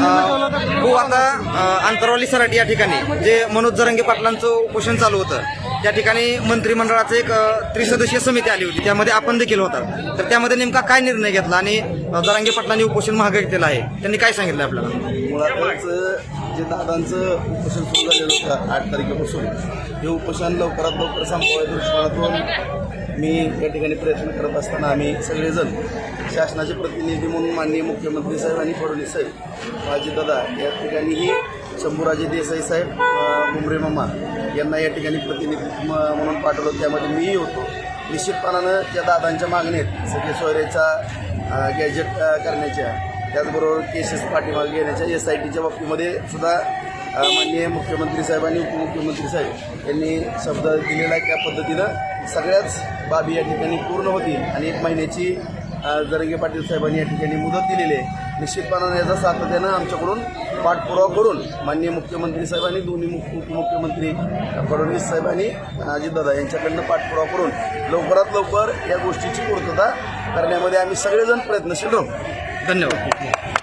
हो. आता अंतरवाली सराटी या ठिकाणी जे मनोज जरंगे पाटलांचं उपोषण चालू होतं त्या ठिकाणी मंत्रिमंडळाचं एक त्रिसदस्यीय समिती आली होती. त्यामध्ये आपण देखील होता. तर त्यामध्ये नेमका काय निर्णय घेतला आणि जरांगे पाटलांनी उपोषण मागे घेतलेलं आहे? त्यांनी काय सांगितलं आपल्याला? मुळातच जे दादांचं उपोषण सुरू झालेलं होतं आठ तारखेपासून हे उपोषण लवकरात लवकर संपवायच्या दृष्टिकोनातून मी या ठिकाणी प्रयत्न करत असताना आम्ही सगळेजण शासनाचे प्रतिनिधी म्हणून माननीय मुख्यमंत्री साहेब आणि फडणवीस साहेब अजितदादा या ठिकाणीही शंभूराजे देसाई साहेब मुंबरे मामा यांना या ठिकाणी प्रतिनिधी म- म्हणून पाठवलं. त्यामध्ये मीही होतो. निश्चितपणानं त्या दादांच्या मागणीत सगळे सोयरेचा गॅजेट करण्याच्या त्याचबरोबर केसेस पाठीमागे घेण्याच्या एस आय टीच्या बाबतीमध्ये सुद्धा माननीय मुख्यमंत्री साहेब आणि उपमुख्यमंत्री साहेब यांनी शब्द दिलेला त्या पद्धतीनं. सगळ्याच बाबी या ठिकाणी पूर्ण होतील आणि एक महिन्याची जरंगे पाटील साहेबांनी या ठिकाणी मुदत दिलेली आहे. निश्चितपणानं याचा सातत्यानं आमच्याकडून पाठपुरावा करून माननीय मुख्यमंत्री साहेब आणि दोन्ही मुख्य उपमुख्यमंत्री फडणवीस साहेब आणि अजितदादा यांच्याकडनं पाठपुरावा करून लवकरात लवकर या गोष्टीची पूर्तता करण्यामध्ये आम्ही सगळेजण प्रयत्नशील राहू. धन्यवाद